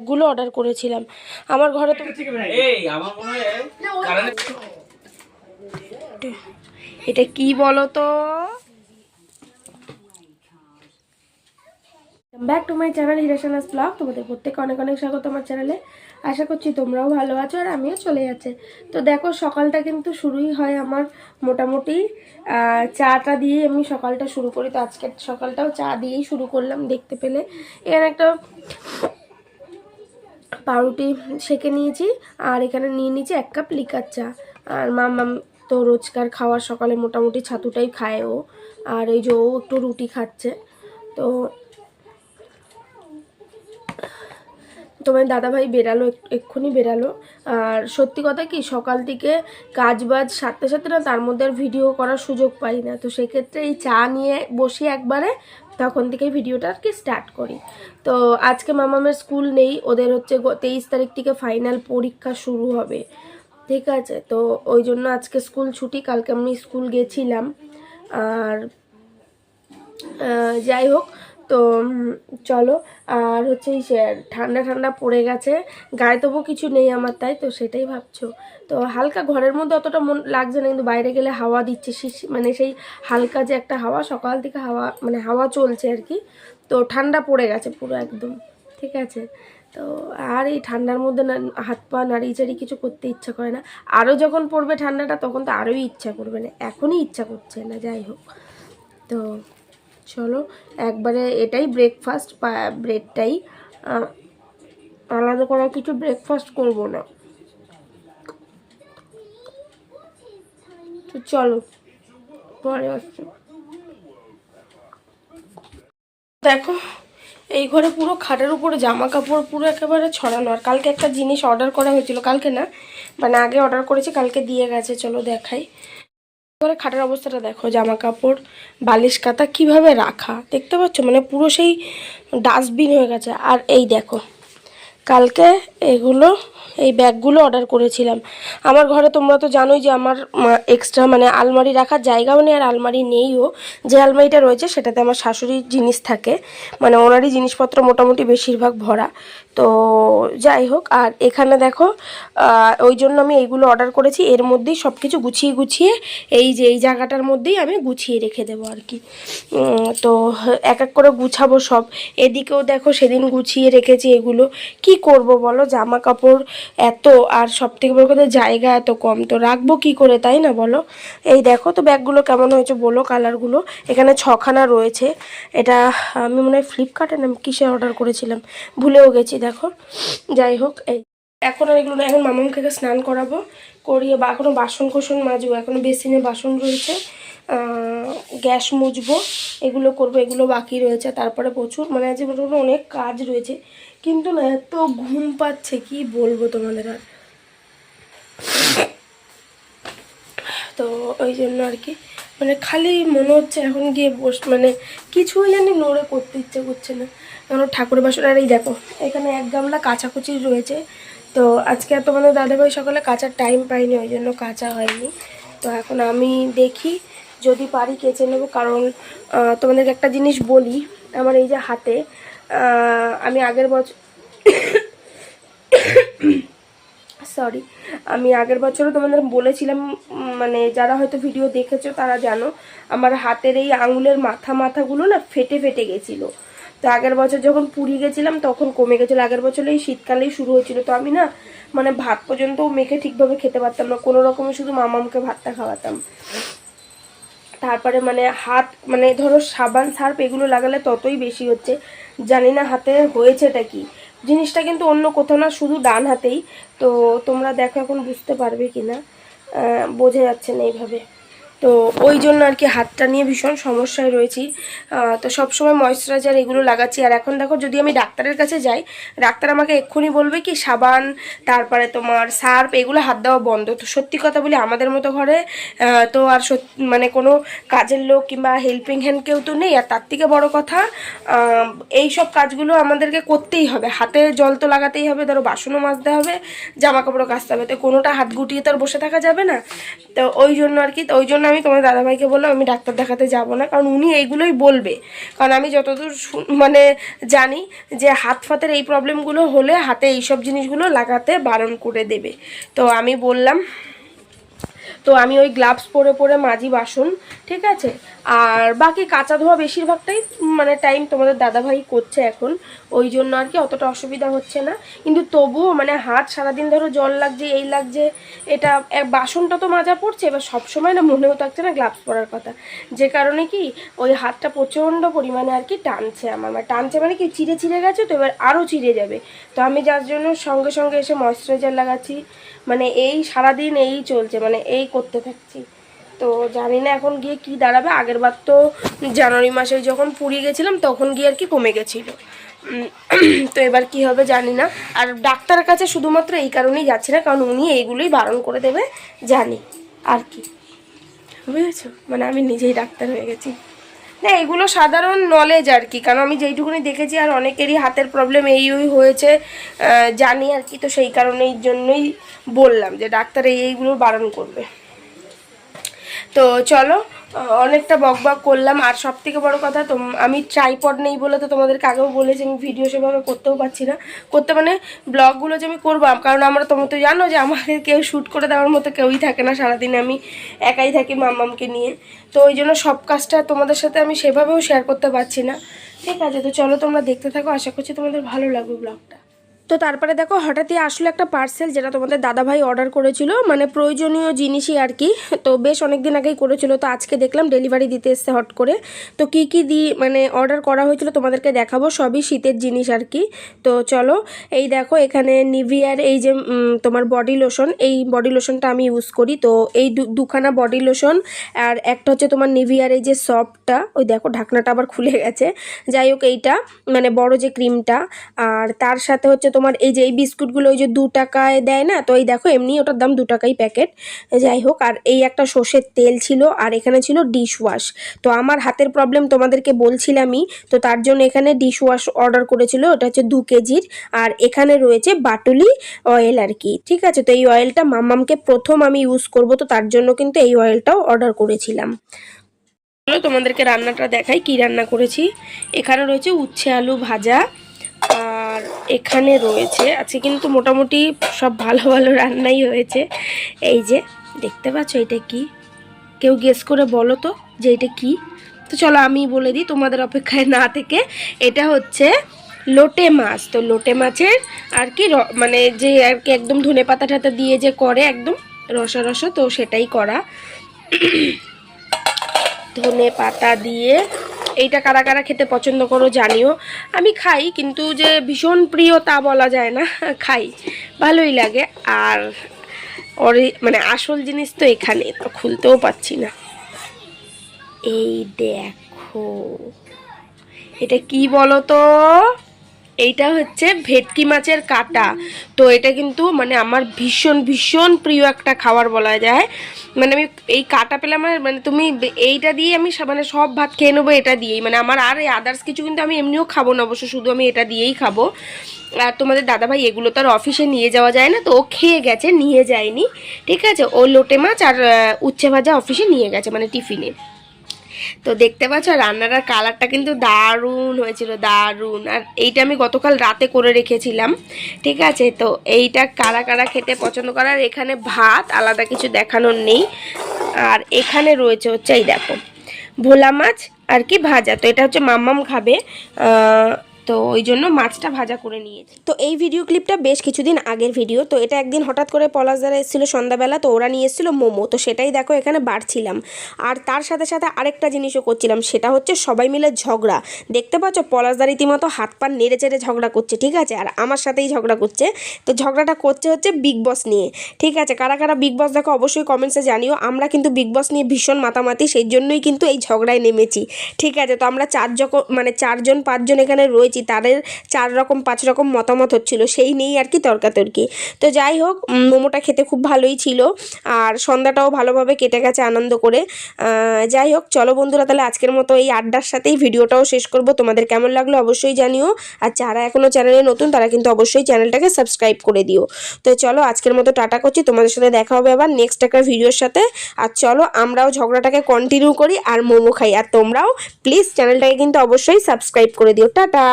গুলো অর্ডার করেছিলাম। আমার ঘরে তো এই আমার কারণে এটা কি বলো তো ব্যাক টু মাই চ্যানেল হিরাশানাস ব্লগ তোমাদের প্রত্যেকে অনেক অনেক স্বাগত আমার চ্যানেলে আশা করছি তোমরাও ভালো আছো আর আমিও চলে যাচ্ছে। তো দেখো সকালটা কিন্তু শুরুই হয় আমার মোটামুটি। আহ, চাটা দিয়ে আমি সকালটা শুরু করি। তো আজকের সকালটাও চা দিয়েই শুরু করলাম দেখতে পেলে। এখানে একটা পাউরুটি সেকে নিয়েছি আর এখানে নিয়ে নিয়েছি এক কাপ লিকার চা। আর মাম তো রোজকার খাওয়ার সকালে মোটামুটি ছাতুটাই খায় ও। আর এই যে ও একটু রুটি খাচ্ছে। তো তোমার দাদাভাই বেরালো, এক- এক্ষুনি বেরালো। আর সত্যি কথা কি, সকাল থেকে কাজ বাজ সারতে সারতে না তার মধ্যে আর ভিডিও করার সুযোগ পাই না। তো সেক্ষেত্রে এই চা নিয়ে বসি একবারে। তখন থেকে ভিডিওটা আর কি স্টার্ট করি। তো আজকে মামামের স্কুল নেই, ওদের হচ্ছে তেইশ তারিখ থেকে ফাইনাল পরীক্ষা শুরু হবে। ঠিক আছে? তো ওই জন্য আজকে স্কুল ছুটি, কালকে আমি স্কুল গেছিলাম। আর যাই হোক তো চলো। আর হচ্ছে ঠান্ডা ঠান্ডা পড়ে গেছে, গায়ে তবু কিছু নেই আমার তাই তো, সেটাই ভাবছ। তো হালকা ঘরের মধ্যে অতটা মন লাগছে না, কিন্তু বাইরে গেলে হাওয়া দিচ্ছে মানে সেই হালকা যে একটা হাওয়া, সকাল থেকে হাওয়া মানে হাওয়া চলছে আর কি। তো ঠান্ডা পড়ে গেছে পুরো একদম, ঠিক আছে? তো আর এই ঠান্ডার মধ্যে না, হাত পা নাড়িচাড়ি কিছু করতে ইচ্ছা করে না। আরও যখন পড়বে ঠান্ডাটা, তখন তো আরোই ইচ্ছা করবে না, এখনই ইচ্ছা করছে না, যাই হোক। তো চলো, একবারে এটাই ব্রেকফাস্ট ব্রেডটাই আলাদা করে কিছু ব্রেকফাস্ট করব না। তো চলো, পরে আসছো। দেখো, এই ঘরে পুরো খাটের উপরে জামা কাপড় পুরো একেবারে ছড়ানো, আর কালকে একটা জিনিস অর্ডার করা হয়েছিল, কালকে না মানে আগে অর্ডার করেছি, কালকে দিয়ে গেছে, চলো দেখাই। ঘরে খাটের অবস্থাটা দেখো জামা কাপড় বালিশ কাতা কীভাবে রাখা? দেখতে পাচ্ছ? মানে পুরো সেই ডাস্টবিন হয়ে গেছে। আর এই দেখো কালকে এগুলো, এই ব্যাগগুলো অর্ডার করেছিলাম। আমার ঘরে তোমরা তো জানোই যে আমার এক্সট্রা মানে আলমারি রাখার জায়গাও নেই আর আলমারি নেইও। যে আলমারিটা রয়েছে সেটাতে আমার শাশুড়ির জিনিস থাকে। মানে ওনারই জিনিসপত্র মোটামুটি বেশিরভাগ ভরা। তো যাই হোক, আর এখানে দেখো ওই জন্য আমি এইগুলো অর্ডার করেছি। এর মধ্যেই সব কিছু গুছিয়ে গুছিয়ে এই যে, এই জায়গাটার মধ্যেই আমি গুছিয়ে রেখে দেবো আর কি। তো এক এক করে গুছাবো সব। এদিকেও দেখো সেদিন গুছিয়ে রেখেছি এগুলো। কি করব বলো? জামা কাপড় এত আর সব থেকে বড় কথা জায়গা এত কম। তো রাখব কি করে তাই না বলো? এই দেখো তো ব্যাগগুলো কেমন হয়েছে বলো কালারগুলো। এখানে ছখানা রয়েছে। এটা আমি মনে হয় ফ্লিপকার্টে না কিসে অর্ডার করেছিলাম? ভুলেও গেছি, দেখো। যাই হোক, এই এখন আর এগুলো না, এখন মামামকে স্নান করাবো। করিয়ে বা এখনও বাসন কোসন মাজবো এখনও বেসিনে বাসন রয়েছে। গ্যাস মুছবো এগুলো করব, এগুলো বাকি রয়েছে। তারপরে প্রচুর মানে আজ অনেক কাজ রয়েছে। কিন্তু না, এত ঘুম পাচ্ছে, কি বলব তোমাদের আর? তো ওই জন্য আর কি মানে খালি মনে হচ্ছে এখন গিয়ে বস মানে কিছুই জানি নড়ে করতে ইচ্ছে করছে না। কারণ ঠাকুর বাসন আর এই দেখো, এখানে এক গামলা কাচাকুচি রয়েছে। তো আজকে আর তোমাদের দাদাভাই সকালে কাচার টাইম পাইনি ওই জন্য কাঁচা হয়নি। তো এখন আমি দেখি, যদি পারি কেচে নেব। কারণ তোমাদেরকে একটা জিনিস বলি, আমার এই যে হাতে আমি আগের বছর সরি আমি আগের বছরও তোমাদের বলেছিলাম মানে যারা হয়তো ভিডিও দেখেছ তারা জানো, আমার হাতের এই আঙুলের মাথা মাথাগুলো না ফেটে ফেটে গেছিল। তো আগের বছর যখন পুরী গেছিলাম, তখন কমে গেছিল। আগের বছর এই শীতকালেই শুরু হয়েছিল। তো আমি না মানে ভাত পর্যন্ত মেখে ঠিকভাবে খেতে পারতাম না। কোনো রকমে শুধু মামামকে ভাতটা খাওয়াতাম। তারপরে মানে হাত মানে ধরো সাবান, সার্ফ এগুলো লাগালে ততই বেশি হচ্ছে। জানি না হাতে হয়েছেটা কি। জিনিসটা কিন্তু অন্য কোথাও না, শুধু ডান হাতেই। তো তোমরা দেখো এখন বুঝতে পারবে কি না বোঝা যাচ্ছে না এইভাবে। তো ওই জন্য আর কি হাতটা নিয়ে ভীষণ সমস্যায় রয়েছি। তো সবসময় ময়শ্চারাইজার এগুলো লাগাচ্ছি। আর এখন দেখো, যদি আমি ডাক্তারের কাছে যাই, ডাক্তার আমাকে এক্ষুনি বলবে কি, সাবান, তারপরে তোমার সার্ফ, এগুলো হাত দেওয়া বন্ধ। তো সত্যি কথা বলি, আমাদের মতো ঘরে তো আর মানে কোনো কাজের লোক কিংবা হেল্পিং হ্যান্ড কেউ তো নেই। আর তার থেকে বড় কথা এই সব কাজগুলো আমাদেরকে করতেই হবে। হাতে জল তো লাগাতেই হবে, ধরো বাসনও মাজতে হবে জামা কাপড়ও কাচতে হবে। তো কোনোটা হাত গুটিয়ে তো আর বসে থাকা যাবে না। তো ওই জন্য আর কি, তো ওই জন্য আমি তোমার দাদাভাইকে বললাম, আমি ডাক্তার দেখাতে যাব না, কারণ উনি এইগুলোই বলবে। কারণ আমি যতদূর মানে জানি যে হাত ফাতের এই প্রবলেমগুলো হলে হাতে এইসব জিনিসগুলো লাগাতে বারণ করে দেবে। তো আমি বললাম তো আমি ওই গ্লাভস পরে পরে মাজি বাসন, ঠিক আছে? আর বাকি কাঁচা ধোয়া বেশিরভাগটাই মানে টাইম তোমাদের দাদাভাই করছে এখন। ওই জন্য আর কি অতটা অসুবিধা হচ্ছে না। কিন্তু তবুও মানে হাত সারাদিন ধরো জল লাগছে, এই লাগছে, এটা বাসনটা তো মাজা পড়ছে, এবার সবসময় না মনেও থাকছে না গ্লাভস পরার কথা। যে কারণে কি ওই হাতটা প্রচণ্ড পরিমাণে আর কি টানছে আমার। মানে টানছে মানে কি চিড়ে চিড়ে গেছে তো এবার আরও চিড়ে যাবে। তো আমি যার জন্য সঙ্গে সঙ্গে এসে ময়শ্চারাইজার লাগাচ্ছি। মানে এই সারাদিন এই চলছে। মানে এই করতে থাকছি। তো জানি না এখন গিয়ে কি দাঁড়াবে। আগের বার তো জানুয়ারি মাসে যখন পুরী গেছিলাম, তখন গিয়ে আর কি কমে গেছিল। তো এবার কি হবে জানি না। আর ডাক্তারের কাছে শুধুমাত্র এই কারণেই যাচ্ছি না, কারণ উনি এইগুলোই বারণ করে দেবে, জানি। আর কি। বুঝেছ? মানে আমি নিজেই ডাক্তার হয়ে গেছি। না, এগুলো সাধারণ নলেজ আর কি। কারণ আমি যেইটুকুনি দেখেছি, আর অনেকেরই হাতের প্রবলেম এই ওই হয়েছে জানি আর কি। তো সেই কারণেই জন্যই বললাম যে, ডাক্তার এই এইগুলো বারণ করবে। তো চলো অনেকটা বক বক করলাম। আর সব থেকে বড়ো কথা তো আমি ট্রাইপড নেই বলে তো তোমাদেরকে আগেও বলেছি, আমি ভিডিও সেভাবে করতেও পারছি না। করতে মানে ব্লগগুলো যে আমি করব কারণ আমরা তোমরা তো জানো যে আমাকে কেউ শ্যুট করে দেওয়ার মতো কেউই থাকে না, সারাদিন আমি একাই থাকি মাম্মামকে নিয়ে। তো ওই জন্য সব কাজটা তোমাদের সাথে আমি সেভাবেও শেয়ার করতে পারছি না। ঠিক আছে, তো চলো তোমরা দেখতে থাকো, আশা করছি তোমাদের ভালো লাগবে ব্লগটা তো তারপরে দেখো হঠাৎই আসলো একটা পার্সেল যেটা তোমাদের দাদাভাই অর্ডার করেছিল মানে প্রয়োজনীয় জিনিসই আর কি। তো বেশ অনেক দিন আগেই করেছিল, তো আজকে দেখলাম ডেলিভারি দিতে এসছে হট করে। তো কি কি দি মানে অর্ডার করা হয়েছিল তোমাদেরকে দেখাবো, সবই শীতের জিনিস আর কি। তো চলো, এই দেখো এখানে নিভিয়ার এই যে তোমার বডি লোশন এই বডি লোশনটা আমি ইউজ করি। তো এই দুখানা বডি লোশন আর একটা হচ্ছে তোমার নিভিয়ার এই যে সফটটা ওই দেখো ঢাকনাটা আবার খুলে গেছে। যাই হোক এইটা মানে বড় যে ক্রিমটা আর তার সাথে হচ্ছে তোমার এই যে এই বিস্কুটগুলো ওই যে দু টাকায় দেয় না, তো এই দেখো এমনি ওটার দাম দু টাকাই প্যাকেট যাই হোক, আর এই একটা সর্ষের তেল ছিল, আর এখানে ছিল ডিশ ওয়াশ তো আমার হাতের প্রবলেম তোমাদেরকে বলছিলামই, তো তার জন্য এখানে ডিশ ওয়াশ অর্ডার করেছিল, ওটা হচ্ছে দু কেজির। আর এখানে রয়েছে বাটুলি অয়েল আর কি, ঠিক আছে? তো এই অয়েলটা মাম্মামকে প্রথম আমি ইউজ করব, তো তার জন্য কিন্তু এই অয়েলটাও অর্ডার করেছিলাম। চলো তোমাদেরকে রান্নাটা দেখাই, কি রান্না করেছি। এখানে রয়েছে উচ্ছে আলু ভাজা। এখানে রয়েছে। আজকে কিন্তু মোটামুটি সব ভালো ভালো রান্নাই হয়েছে। এই যে, দেখতে পাচ্ছ এটা কি? কেউ গেস করে বলো তো যে এটা কি? তো চলো আমি বলে দিই তোমাদের অপেক্ষায় না থেকে। এটা হচ্ছে লোটে মাছ। তো লোটে মাছের আর কি মানে যে আর কি একদম ধনে পাতা টাতা দিয়ে যে করে একদম রসা রসা, তো সেটাই করা। ধনে পাতা দিয়ে এইটা কারা কারা খেতে পছন্দ করো জানিও। আমি খাই, কিন্তু যে ভীষণ প্রিয় তা বলা যায় না। খাই, ভালোই লাগে। আর অরি মানে আসল জিনিস তো এখানে, তো খুলতেও পাচ্ছি না। এই দেখো, এটা কি বলো তো এইটা হচ্ছে ভেটকি মাছের কাটা। তো এটা কিন্তু মানে আমার ভীষণ ভীষণ প্রিয় একটা খাবার বলা যায়। মানে আমি এই কাটা পেলে আমার মানে তুমি এইটা দিয়ে আমি মানে সব ভাত খেয়ে নেব এটা দিয়েই। মানে আমার আর আদার্স কিছু কিন্তু আমি এমনিও খাব না, অবশ্য শুধু আমি এটা দিয়েই খাব। আর তোমাদের দাদাভাই এগুলো তো আর অফিসে নিয়ে যাওয়া যায় না, তো ও খেয়ে গেছে, নিয়ে যায়নি। ঠিক আছে? ও লোটে মাছ আর উচ্ছে ভাজা অফিসে নিয়ে গেছে মানে টিফিনে তো দেখতে পাচ্ছ রান্নার কালারটা কিন্তু দারুণ হয়েছিল, দারুণ। আর এইটা আমি গতকাল রাতে করে রেখেছিলাম, ঠিক আছে? তো এইটা কারা কারা খেতে পছন্দ করার এখানে ভাত, আলাদা কিছু দেখানোর নেই। আর এখানে রয়েছে হচ্ছে, এই দেখো, ভোলা মাছ আর কি ভাজা। তো এটা হচ্ছে মাম্মাম খাবে তো ওই জন্য মাছটা ভাজা করে নিয়েছি। তো এই ভিডিও ক্লিপটা বেশ কিছুদিন আগের ভিডিও তো এটা একদিন হঠাৎ করে পলাশ দ্বারা এসেছিল সন্ধ্যাবেলা, তো ওরা নিয়ে এসেছিল মোমো, তো সেটাই দেখো এখানে বাড়ছিলাম। আর তার সাথে সাথে আরেকটা জিনিসও করছিলাম, সেটা হচ্ছে সবাই মিলে ঝগড়া। দেখতে পাচ্ছ পলাশদা রীতিমতো হাত পা নেড়ে চেড়ে ঝগড়া করছে, ঠিক আছে? আর আমার সাথেই ঝগড়া করছে। তো ঝগড়াটা করছে হচ্ছে বিগ বস নিয়ে, ঠিক আছে? কারা কারা বিগ বস দেখো অবশ্যই কমেন্টসে জানিও। আমরা কিন্তু বিগ বস নিয়ে ভীষণ মাতামাতি, সেই জন্যই কিন্তু এই ঝগড়ায় নেমেছি, ঠিক আছে? তো আমরা চার যখন মানে চারজন, পাঁচজন এখানে রয়েছি। দিয়েছি তাদের চার রকম, পাঁচ রকম মতামত হচ্ছিল, সেই নিয়েই আর কি তর্কাতর্কি। তো যাই হোক মোমোটা খেতে খুব ভালোই ছিল, আর সন্ধ্যাটাও ভালোভাবে কেটে গেছে আনন্দ করে। যাই হোক, চলো বন্ধুরা, তাহলে আজকের মতো এই আড্ডার সাথেই ভিডিওটাও শেষ করব। তোমাদের কেমন লাগল অবশ্যই জানিও, আর যারা এখনও চ্যানেলে নতুন, তারা কিন্তু অবশ্যই চ্যানেলটাকে সাবস্ক্রাইব করে দিও। তো চলো, আজকের মতো টাটা করছি, তোমাদের সাথে দেখা হবে আবার নেক্সট একটা ভিডিওর সাথে। আর চলো, আমরাও ঝগড়াটাকে কন্টিনিউ করি, আর মোমো খাই, আর তোমরাও প্লিজ চ্যানেলটাকে কিন্তু অবশ্যই সাবস্ক্রাইব করে দিও। টাটা!